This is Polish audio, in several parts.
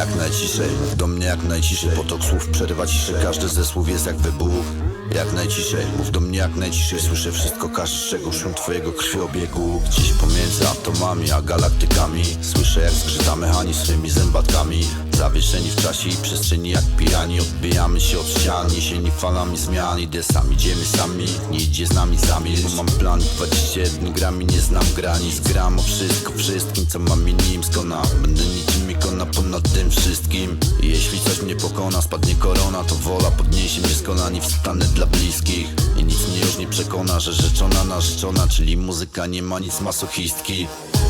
jak najciszej. Do mnie jak najciszej. Potok słów przerywa ciszę. Każdy ze słów jest jak wybuch. Jak najciszej. Mów do mnie jak najciszej. Słyszę wszystko, każdy szczegół Szum twojego krwiobiegu Gdzieś pomiędzy atomami a galaktykami Słyszę jak zgrzyta mechanizm swymi zębatkami. Zawieszeni w czasie i przestrzeni jak pijani. Odbijamy się od ścian. Niesieni falami zmian. Idę sami, idziemy sami. Nie idzie z nami zamilcz Mam plan 21 gram i nie znam granic. Gram o wszystko, wszystkim co mam i nim. Skona Będę niczym ponad tym wszystkim. Jeśli coś mnie pokona Spadnie korona to wola Podniesie mnie z kolan i wstanę dla bliskich. I nic mnie już nie przekona Że rzeczona narzeczona Czyli muzyka nie ma nic masochistki.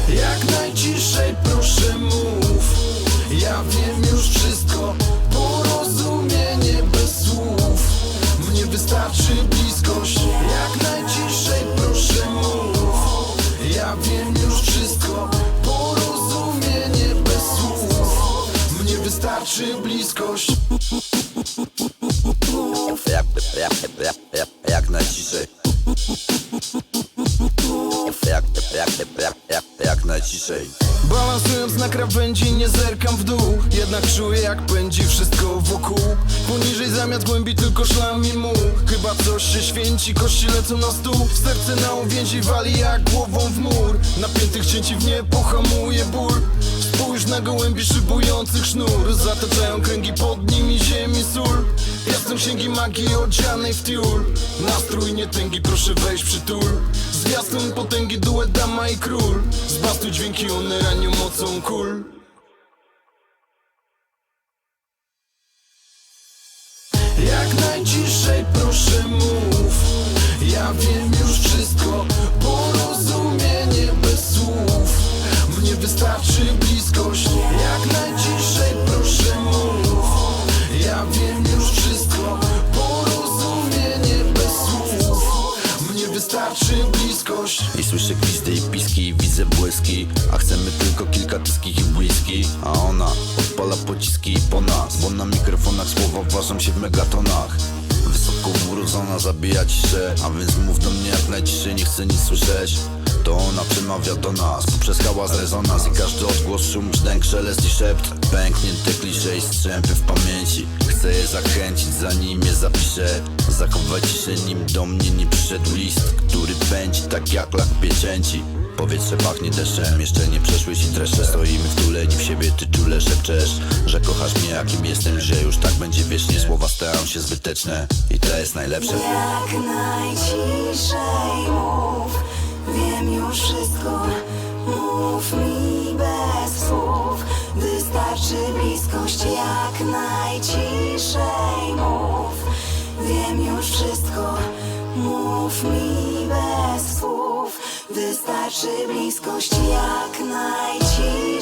Jak najciszej proszę mów Ja wiem już wszystko Mnie wystarczy bliskość. Jak, jak, jak, jak, jak najciszej jak, jak, jak, jak, jak najciszej Balansując na krawędzi nie zerkam w dół. Jednak czuję jak pędzi wszystko wokół. Poniżej zamiast głębi tylko szlam i muł. Chyba coś się święci, kości lecą na stół. W serce na uwięzi wali jak głową w mur. Napiętych cięci w nie pohamuje ból. Spójrz na gołębi szybujących sznur. Zataczają kręgi pod nimi ziemi sól. Jestem księgi magii odzianej w tiul. Nastrój nie tęgi, proszę wejść przytul potęgi duet dama i król. Zbastuj dźwięki, one ranią mocą kul. Jak najciszej proszę mów. Ja wiem już wszystko Porozumienie bez słów. Mnie wystarczy bliskość. Jak najciszej proszę mów. Ja wiem słyszę gwizdy i piski widzę błyski A chcemy tylko kilka tyskich i whisky. A ona odpala pociski po nas Bo na mikrofonach słowa ważą się w megatonach. Wysoko urodzona zabija ciszę A więc mów do mnie jak najciszej, nie chcę nic słyszeć to ona przemawia do nas. Poprzez hałas rezonans i każdy odgłos Szum, brzdęk, szelest i szept. Pęknięte klisze i strzępy w pamięci. Chcę je zachęcić zanim je zapiszę. Zachować ciszę nim do mnie nie przyszedł list Który pędzi tak jak lak pieczęci. Powietrze pachnie deszczem, jeszcze nie przeszłeś i treszcze Stoimy w tuleni w siebie, ty czule szepczesz Że kochasz mnie jakim jestem, że już tak będzie wiecznie. Słowa stają się zbyteczne i to jest najlepsze. Jak najciszej mów wszystko. Mów mi bez słów. Wystarczy bliskość Jak najciszej. Mów. Wiem już wszystko. Mów mi bez słów. Wystarczy bliskość Jak najciszej